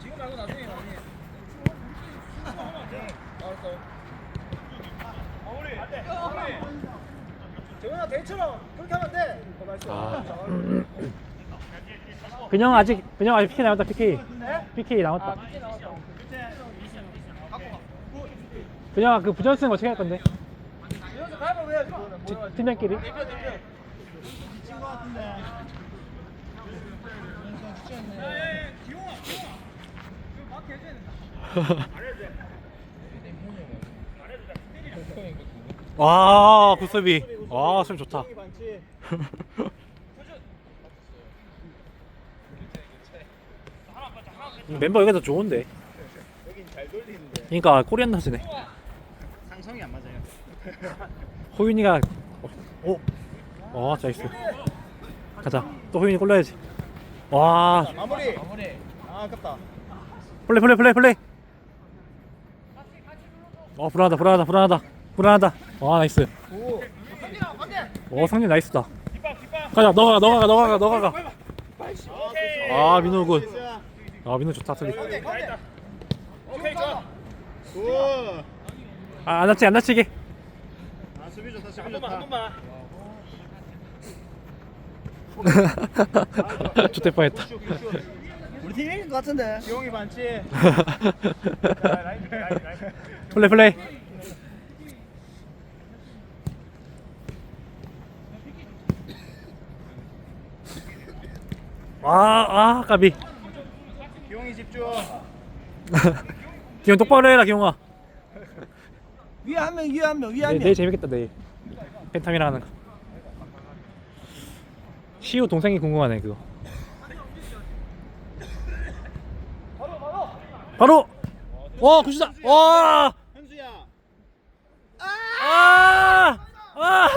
지금 말고 나중에 나중에. 알았어. 재훈아 대처럼 그렇게 하면 돼. 어, 나이스. 아. 자, 근영 아직 근영 아직 PK 남았다 PK 네? PK 아, 남았다 밑에 나왔다. 근영아 그 부전승 어떻게 할 건데? 여기서 가위바위보 해야지. 그거는. 지- 뭐 해야지. 팀장끼리? 와 구수비 와 수비 좋다. 멤버 여기가 더 좋은데. 그러니까 코리안 나스네 상성이 안 맞아요. 호윤이가 오, 와 나이스 가자 또 호윤이 골라야지 와 마무리. 마무리. 아 아깝다. 플레이 플레이 플레이 플레이 어 불안하다 불안하다 불안하다 불안하다 와 나이스 오. 오 상진 나이스다 가자 너가 너가 너가 너가 오케이. 아 민호 굿아 민호 좋다 가운데 가운데. 오케이 좋아. 굿. 아안 다치게 안 다치게 아 수비 좋다 수비 좋다. 한 번만. 좋대 뻔했다 우리 팀 이긴 것 같은데. 기용이 반치. 플레이 플레이 아 아 까비 기용이 집중. 기용 똑바로 해라 기용아 위에 한 명, 위에 한 명, 위에 한 내, 명. 내일 재밌겠다 내일 펜타미랑 하는 거 시우 동생이 궁금하네 그거 바로 와 굿이다 와 현수야. 아! 아!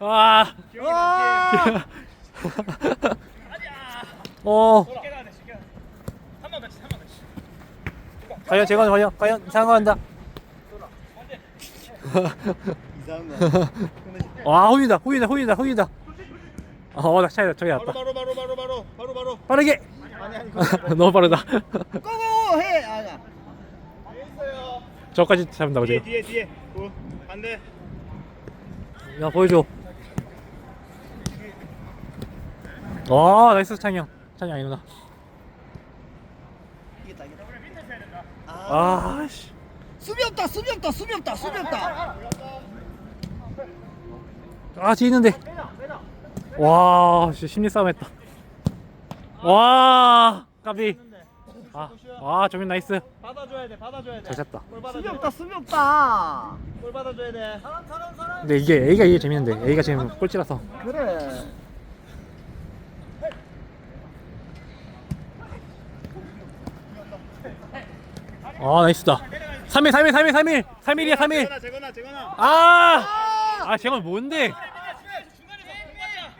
아! 반치. 어. 과연 재건 과연 과연 상관한다. 이상한 거. 와 호이다 호이다 호이다 호이다. 어, 나 차이다 저기 바로 났다. 바로 바로 바로 바로 바로 바로. 빠르게. 아니 아니 그거 너무 빠르다. 고고 해. 아야. 뒤에 있어요. 저까지 잡는다고 뒤에 지금. 뒤에 뒤에. 굿. 반대. 야 보여줘. 와 나이스 창영. 창영 이누나. 이겼다, 이겼다. 아 씨. 수비 없다, 수비 없다, 수비 없다, 수비 없다. 아 지는데. 와 씨, 심리 싸움 했다. 와 까비. 아, 와 정민 나이스. 받아줘야 돼 받아줘야 돼. 잘 찼다. 골 수비 받아줘야 없다, 돼. 수비 없다. 골 받아줘야 돼. 근데 이게 A가 이게 재밌는데 A가 지금 꼴찌라서. 그래. 아 나이스다 3일 3일 3일 3일 3일이야 3일 재건아 재건아 재건아. 아! 아 재건 뭔데?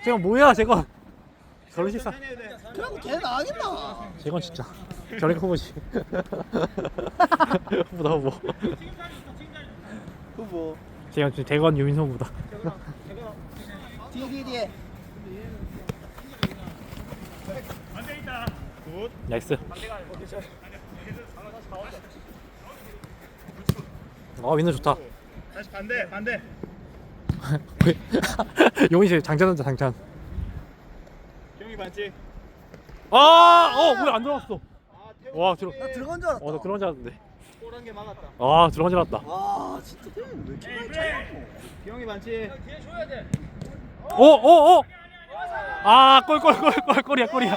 재건 뭐야 재건 저런 식사 해야 돼. 그럼 걔 나가겠나? 재건 진짜 저렇게 후보지 후보다 후보 후보. 재건 진짜 재건 유민호 후보다 뒤에, 뒤에, 뒤에. 굿. 나이스 아 민호 좋다 다시 반대 반대. 용이 씨 장전 한다 장전 기용이 반치. 아! 어 뭐야 안 들어갔어 아 태우. 와 들어 나 들어간 줄 알았다. 어 나 들어간 줄 알았는데 골한 개 막았다. 아 들어간 줄 알았다 와, 진짜 걔왜 이렇게 많이. 뒤에 줘야 돼. 오, 오, 오! 아, 골, 골, 골, 골, 골이야, 골이야.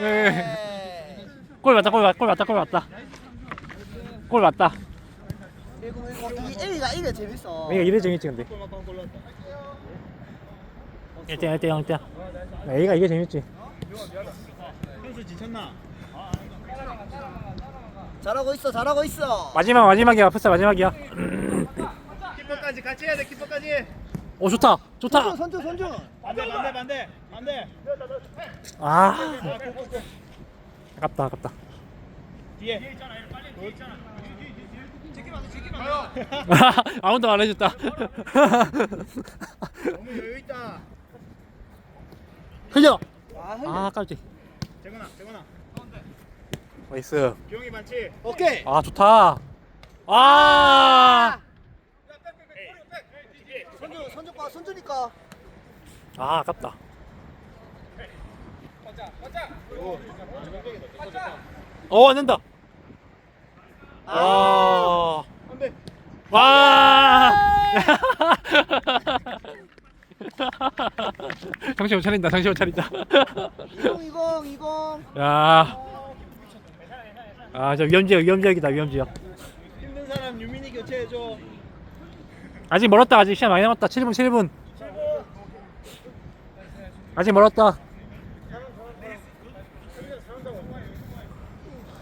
예. 골 맞다, 골 맞다, 골 맞다, 골 맞다. 골 맞다. 이거, 이거, 이 A가 이게 재밌어. A가 이래 재밌지, 근데. 골 맞고 골 났다. 1대 1대 0대 A가 이게 재밌지. 현수 지쳤나? 잘하고 있어, 잘하고 있어. 마지막, 마지막이야, 풋살 마지막이야. 키퍼까지 같이 해야 돼 키퍼까지. 오, 좋다, 좋다. 선주, 선주. 반대 반대 반대 반대. 아. 아깝다, 아깝다. 뒤에. 뒤에 있잖아. 빨리 뒤에 있잖아. 아무도 안 해줬다. 너무 여유 있다. 흘려. 아. 아 깜찍 재건아 재건아. 나이스. 기용이 많지? 오케이. 아 좋다. 아. 선주 선주 거 선주니까. 아 아깝다. 어. 안된다. 아. 안돼 와 정신 못 차린다 정신 못 차린다 20 20 20. 야. 아, 저 위험지역, 위험지역이다, 위험지역. 힘든 사람 유민이 교체해줘 아직 멀었다, 아직 시간 많이 남았다. 7분, 7분. 아직 멀었다.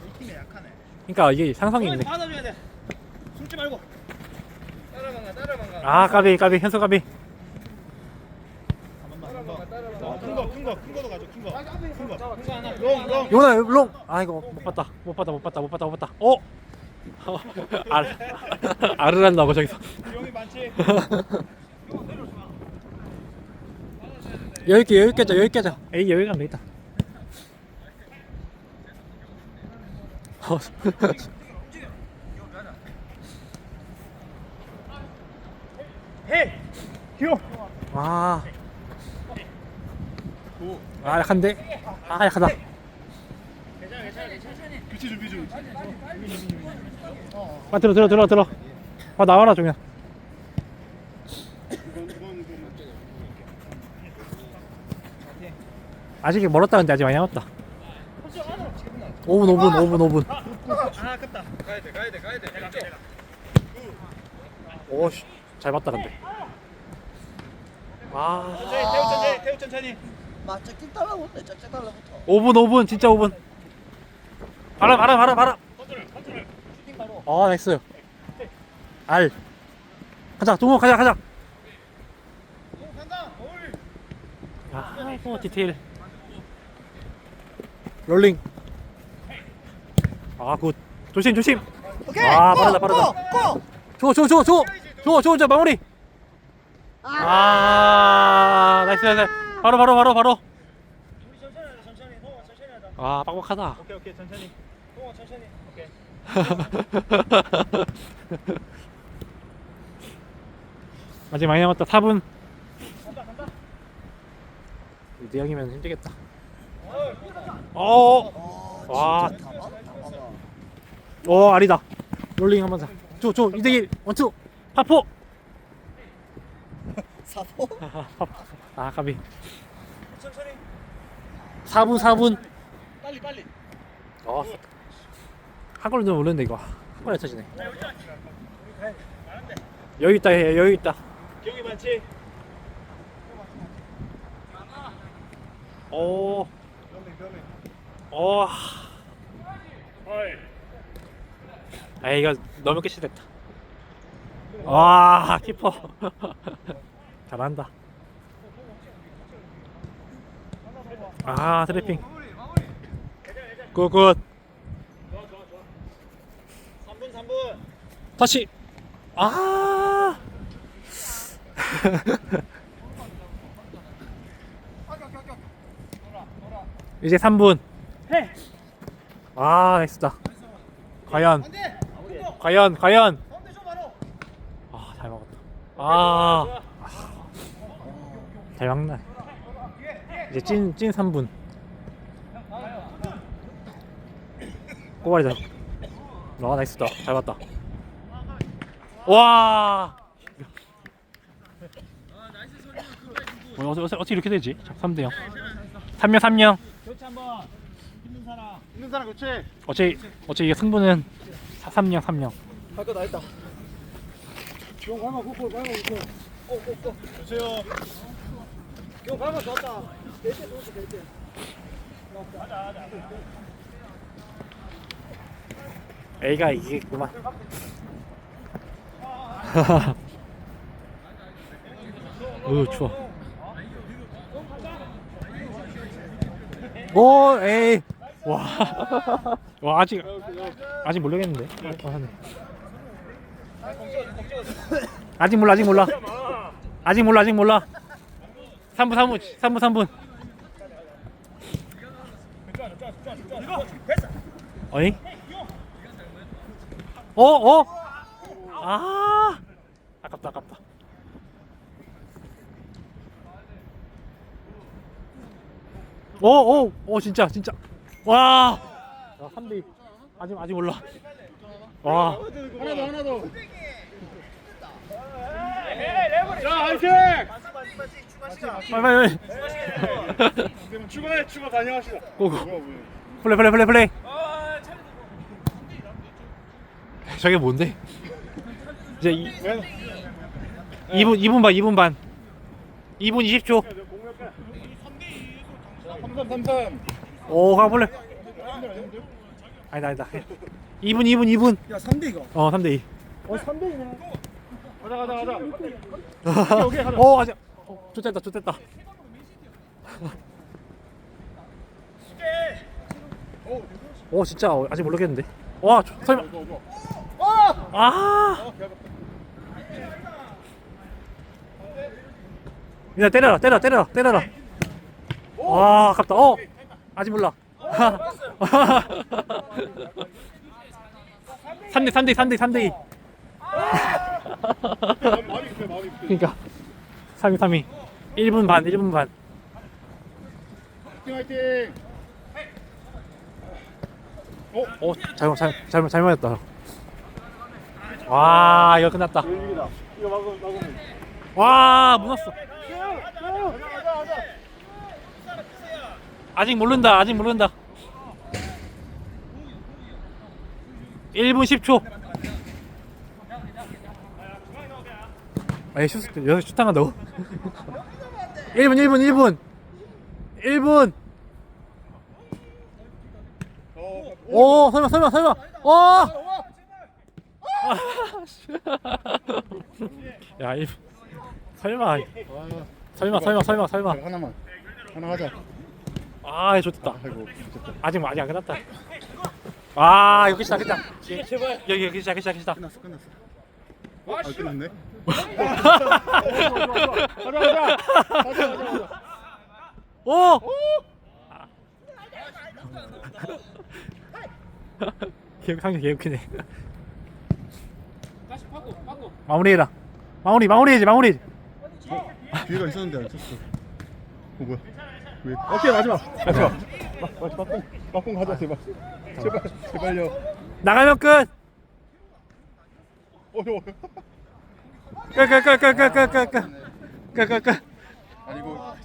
이 팀이 약하네 그러니까 이게 상성이 있네. 받아줘야 돼 숨지 말고 아, 까비, 까비, 현수 까비. 큰거 큰거큰 거도 가져 큰거 큰거 큰거 하나 롱롱 요나, 롱. 아, 이거 못 봤다. 못 봤다, 못 봤다, 못 봤다, 못 봤다. 어? 알, 알을 한다고, 저기서. 여유있게, 여유있게 하자, 여유있게 하자. 에이, 여유가 안 되겠다. 어, 해 기용 아. 아, 약한데? 아, 약하다. 교체 준비 중 아, 들어, 들어, 들어, 들어. 아, 나와라, 종현. 아직 멀었다, 근데 아직 많이 남았다. 5분, 5분, 5분, 5분. 아 아깝다 가야 돼 가야 돼 가야 돼 내가 내가 오, 씨. 잘 봤다, 근데. 아. 천천히 태우 천천히 태우 천천히 막 짝짝 달라붙네. 짝짝 달라붙어. 5분, 5분, 진짜 5분. 바람, 바람, 바람, 바람. 아, 나이스. 알. 가자, 동호, 가자, 가자. 간다 아, 뭐 디테일. 롤링. 아, 굿. 조심, 조심. 오케이. 아, 고, 빠르다, 빠르다. 고, 고. 줘, 줘, 줘, 줘. 줘, 줘, 줘, 마무리. 아, 나이스, 나이스. 바로, 바로, 바로, 바로. 우리 천천히 하자 천천히 동호 천천히 하자 아, 빡빡하다. 오케이 오케이 천천히 동호 천천히 오케이 아직 많이 남았다. 4분. 간다 간다 2대 0이면 힘들겠다. 어, 어, 와. 진짜 다 받아, 다 받아. 오, 아리다. 롤링 한번 자. 줘, 줘. 2대 1. 원투. 파포. 아, 파포. 아, 까비. 천천히 4분, 4분. 빨리 빨리 어. 한 골은 좀 모르는데 이거 한 골에 터지네. 여유 있다 해 여유 있다. 기용이 많지 오. 오. 아 이거 너무 깨시됐다. 와 키퍼 잘한다. 아 트래핑. 굿굿. 3분 3분 다시. 아. 이제 3분. 해 아, 나이스다. 과연, 과연, 과연. 아, 잘 먹었다. 아, 잘 먹네. 이제 찐, 찐 3분. 꼬발이다. 와, 나이스다. 잘 봤다. 와. 어, 어떻게, 어떻게 이렇게 되지? 3대 0. 3명, 3명. 교체 한번 힘든 사람 힘든 사람 교체 어째, 어째 이게 승부는 3명, 3명. 할거 다 했다. 교체요 형 밟아 좋았다. 될때 좋았어, 될 때. A가 이기겠구만. 으 추워. 오 에이 와. 와 아직 아직 모르겠는데. 어, 하네. 아직 몰라 아직 몰라. 아직 몰라 아직 몰라. 3분 3분 3분 3분. 어잉? 어? 어? 아 아깝다 아깝다 오오오 오, 진짜 진짜 와 야, 3대2 아직 아직 몰라 와 하나 더 하나 더. 자 화이팅! 빨리 빨리 그럼 출발해 출발 다녀갑시다. 고고 뭐야 뭐야. 플레이 플레이 플레이 플레이 저게 뭔데? 이제 이, 왜? 2분 2분 반 2분 반 2분 20초 삼삼 삼삼. 오 가 볼래 아니다 아니다 2분 2분 2분 야 3대 이거 어 3대 2 어 3대 2네 가자 가자 가자. 오케이, 가자. 오 아직 어, 좋됐다 좋됐다. 오 진짜 아직 모르겠는데. 와 저- 설마. 아! 그냥 때려라 때려 때려라 때려라. 와 아깝다. 어! 아직 몰라. 3대 3대 3대 3대. 2 마음이 급해 마음이 급해. 그러니까 3위 3위 1분 반 1분 반 화이팅 화이팅. 어? 오 잘못 잘못 잘못 잘못했다 와 이거 끝났다 일이다. 이거 막으면 막으면. 와 가자. 아직 모른다 아직 모른다 1분 10초 아니 슛 여기서 슛 한간다고 1분 1분 1분 1분 어. 오 설마 설마 설마 어! 야 1분 설마 설마 설마 설마 설마 하나만. 하나 하자. 아 좋겠다 아이고 좋겠다. 아직 아직 안 끝났다 아 여기 시작 끝났다 여기 여기 시작 시작 시작 끝났어 끝났어. 아 끝났네. 오! 개웃 상대 개웃기네. 마무리해라. 마무리 마무리해야지 마무리. 기회가 있었는데 안 쳤어. 어 뭐야? 왜? 오케이 마지막. 마지막. 마- 막공 막공 가자 제발. 제발 제발요. 나가면 끝. 어려 워. 끝끝끝끝끝끝끝끝끝. 아니 이거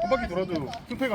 한 바퀴 돌아도 승패가